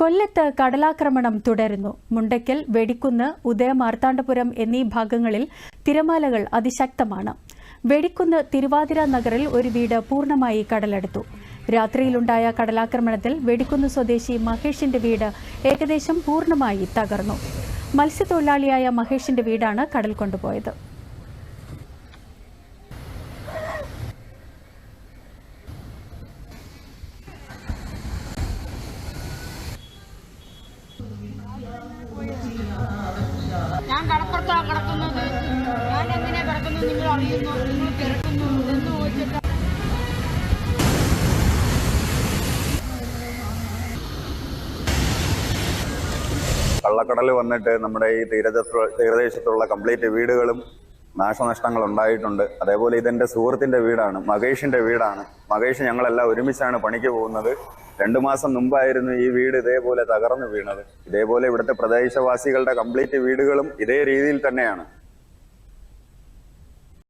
കൊല്ലത്ത് കടലാക്രമണം തുടരുന്നു. മുണ്ടയ്ക്കൽ വെടിക്കുന്ന് ഉദയമാർത്താണ്ഡപുരം എന്നീ ഭാഗങ്ങളിൽ തിരമാലകൾ അതിശക്തമാണ്. വെടിക്കുന്ന് തിരുവാതിര നഗറിൽ ഒരു വീട് പൂർണമായി കടലെടുത്തു. രാത്രിയിലുണ്ടായ കടലാക്രമണത്തിൽ വെടിക്കുന്ന് സ്വദേശി മഹേഷിന്റെ വീട് ഏകദേശം പൂർണമായി തകർന്നു. മത്സ്യത്തൊഴിലാളിയായ മഹേഷിന്റെ വീടാണ് കടൽ കൊണ്ടുപോയത്. കടപ്പുറത്താ കിടക്കുന്നത്? ഞാൻ എങ്ങനെ കിടക്കുന്നത്? നിങ്ങൾ അറിയുന്നു? നിങ്ങൾ തിരക്കുന്നു? എന്ന് ചോദിച്ചിട്ട്? കള്ളക്കടൽ വന്നിട്ട് നമ്മുടെ ഈ തീരദേശ തീരദേശത്തുള്ള കംപ്ലീറ്റ് വീടുകളും നാശനഷ്ടങ്ങൾ ഉണ്ടായിട്ടുണ്ട് അതേപോലെ ഇതെന്റെ സുഹൃത്തിന്റെ വീടാണ് മകേഷിന്റെ വീടാണ്. മകേഷ് ഞങ്ങളെല്ലാം ഒരുമിച്ചാണ് പണിക്ക് പോകുന്നത്. രണ്ടു മാസം മുമ്പായിരുന്നു ഈ വീട് ഇതേപോലെ തകർന്നു വീണത്. ഇതേപോലെ ഇവിടുത്തെ പ്രദേശവാസികളുടെ കംപ്ലീറ്റ് വീടുകളും ഇതേ രീതിയിൽ തന്നെയാണ്.